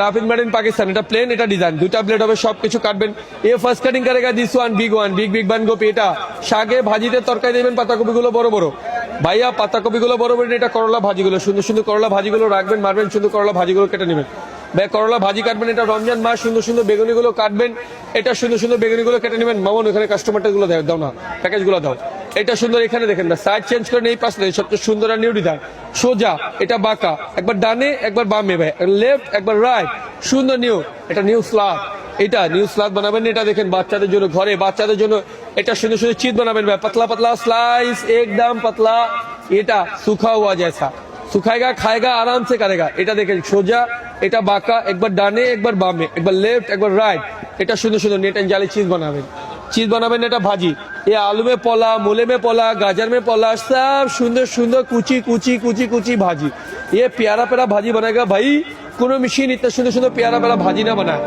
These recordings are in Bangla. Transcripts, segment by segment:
রাফিদ মেড ইন পাকিস্তান এটা প্লেন এটা ডিজাইন দুটা ব্লেড হবে, সবকিছু কাটবেন। এ first cutting করেগা this one big one big big বান গোপি এটা শাকে ভাজিতে তরকারি দেবেন পাতাকপি গুলো বড় বড়। ভাইয়া পাতাকপি গুলো বড় বড়, এটা করলা ভাজিগুলো। সুন্দর সুন্দর করলা ভাজিগুলো রাখবেন, মারবেন, সুন্দর করলা ভাজিগুলো কেটে নেবেন। ভাই করলা ভাজি কাটবেন, এটা রমজান মাস, সুন্দর সুন্দর বেগুনি গুলো কাটবেন। এটা সুন্দর সুন্দর বেগুনি গুলো কেটে নেবেন। মামন, ওখানে কাস্টমারটা গুলো দাও না প্যাকেজগুলো দাও। এটা সুন্দর, এখানে দেখেন না সাইড চেঞ্জ করে এই পাশে সবচেয়ে সুন্দর আর নিউ ডিজাইন সোজা, এটা বাঁকা, একবার ডানে, একবার বামে ভাই লেফট একবার রাইট সুন্দর নিউ এটা নিউ স্লাব এটা নিউ স্লাব বানাবেন, এটা দেখেন বাচ্চাদের জন্য ঘরে, বাচ্চাদের জন্য এটা সুন্দর সুন্দর চিত বানাবেন ভাই, পাতলা পাতলা স্লাইস একদম পাতলা। এটা সুখা হওয়া যায় সুখায়গা খায়গা আরামসে কারেগা। এটা দেখেন সোজা, এটা বাঁকা, একবার ডানে, একবার বামে, একবার লেফট একবার রাইট এটা সুন্দর সুন্দর নেট অ্যান্ড জালি চিজ বানাবেন। चीज बनाबे এটা ভাজি ये आलू में पोला मूले में पोला गाजर में पोला सब सुंदर सुंदर कुची कुची कुची कुची भाजी ये प्यारा प्यारा भाजी बनेगा भाई कोनो मशीन इतना सुंदर सुंदर प्यारा प्यारा भाजी ना बनाए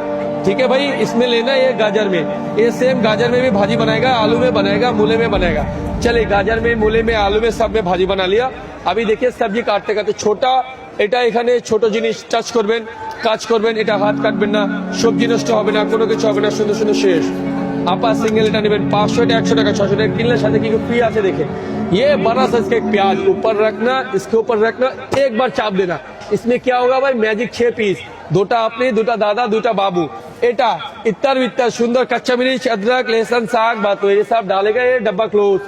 ठीक है भाई इसमें लेना ये गाजर में ये सेम गाजर में भी भाजी बनाएगा आलू में बनाएगा मूले में बनाएगा चलिए गाजर में मूले में आलू में सब में भाजी बना लिया अभी देखिए सब्जी काटते काटते छोटा এটা এখানে ছোট জিনিস টাচ করবেন কাজ করবেন এটা হাত কাটবেন না সবজি নষ্ট হবে না কোনো কিছু হবে না সুন্দর সুন্দর শেষ আপা সিঙ্গেল এটা নেবেন পাঁচশো এটা একশো টাকা ছশো টাকা কিনলে সাথে কি ফ্রি আছে দেখে ये बड़ा साइज का एक प्याज ऊपर रखना इसके ऊपर रखना एक बार चाप देना इसमें क्या होगा भाई मैजिक छह पीस দুটা আপনি দুটা দাদা দুটা বাবু এটা इतर वितर सुंदर कच्चा मिर्च अदरक लहसुन साग बात ये सब डालेगा ये डब्बा क्लोज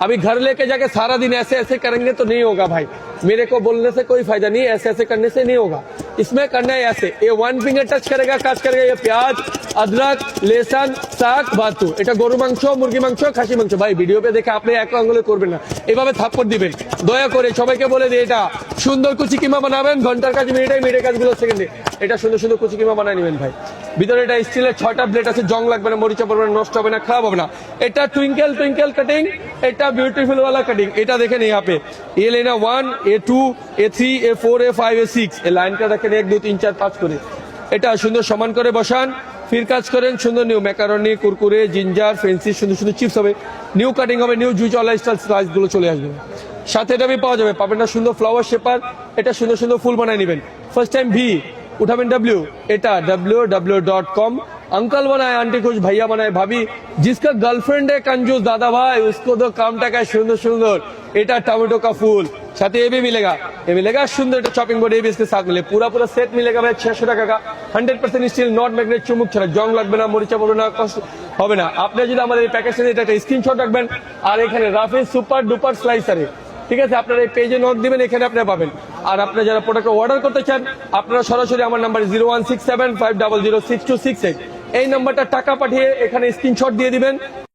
अभी घर लेके जाके सारा दिन ऐसे ऐसे करेंगे तो नहीं होगा भाई मेरे को बोलने से कोई फायदा नहीं ऐसे ऐसे करने से नहीं होगा इसमें करना है ऐसे ये वन फिंगर टच करेगा काज करेगा ये प्याज আদরাক, লেসান শাক ভাতু এটা গরু মাংস, মুরগি মাংস, খাসি মাংস। ভাই ভিডিওতে দেখে আপনি এক আঙুলে করবেন না। এভাবে থাপ্পড় দিবেন। দয়া করে সবাইকে বলে দিই এটা সুন্দর কুচি কিমা বানাবেন। ঘণ্টার কাজ মিনিটে, মিনিটের কাজগুলো সেকেন্ডে। এটা সুন্দর সুন্দর কুচি কিমা বানায় নেবেন ভাই। ভিতরে এটা স্টিলের ছয়টা প্লেট আছে। জং লাগবে না, মরিচা পড়বে না, নষ্ট হবে না, খারাপ হবে না। এটা টুইঙ্কেল টুইঙ্কেল কাটিং এটা বিউটিফুল ওয়ালা কাটিং এটা দেখেন এই হাপে এ লাইনা ওয়ান এ টু এ থ্রি এ ফোর এ ফাইভ এ সিক্স এ লাইনটা দেখেন এক দুই তিন, চার, পাঁচ করে। এটা সুন্দর সমান করে বসান। ফির কাজ করেন সুন্দর new macaroni Kurkure ginger fancy সুন্দর সুন্দর চিপস হবে। নিউ কাটিং হবে নিউ জুজ অল স্টাইল স্লাইসগুলো চলে আসবে। সাথে এটা পাওয়া যাবে, পাবেন না সুন্দর ফ্লাওয়ার শেপার এটা সুন্দর সুন্দর ফুল বানায় নেবেন। ফার্স্ট টাইম ভি উঠাবেন ডাব্লিউ এটা W W dot com uncle बनाए आंटी कुछ भैया बनाए भाभी जिसका गर्लफ्रेंड है कंजूस दादा भाई उसको तो काम टाका सुंदर सुंदर एटा टमाटो का फूल साथ ये भी मिलेगा ये मिलेगा सुंदर चॉपिंग बोर्ड ये भी इसके साथ मिले पूरा पूरा सेट मिलेगा भाई छह सौ টাকা का hundred percent steel not magnet চুমুক ছাড়া জং লাগবে না মরিচা পড়বে না কষ্ট হবে না আপনি যদি আমাদের এই প্যাকেজটা এটা একটা স্ক্রিনশট রাখবেন আর এখানে রাফিজ সুপার ডুপার স্লাইসারে ঠিক আছে আপনারা এই পেজে নোট দিবেন এখানে আপনি পাবেন আর আপনারা যারা প্রোডাক্ট অর্ডার করতে চান আপনারা সরাসরি আমার number zero one six seven five double zero six two six eight এই নাম্বারটা টাকা পাঠিয়ে এখানে স্ক্রিনশট দিয়ে দিবেন।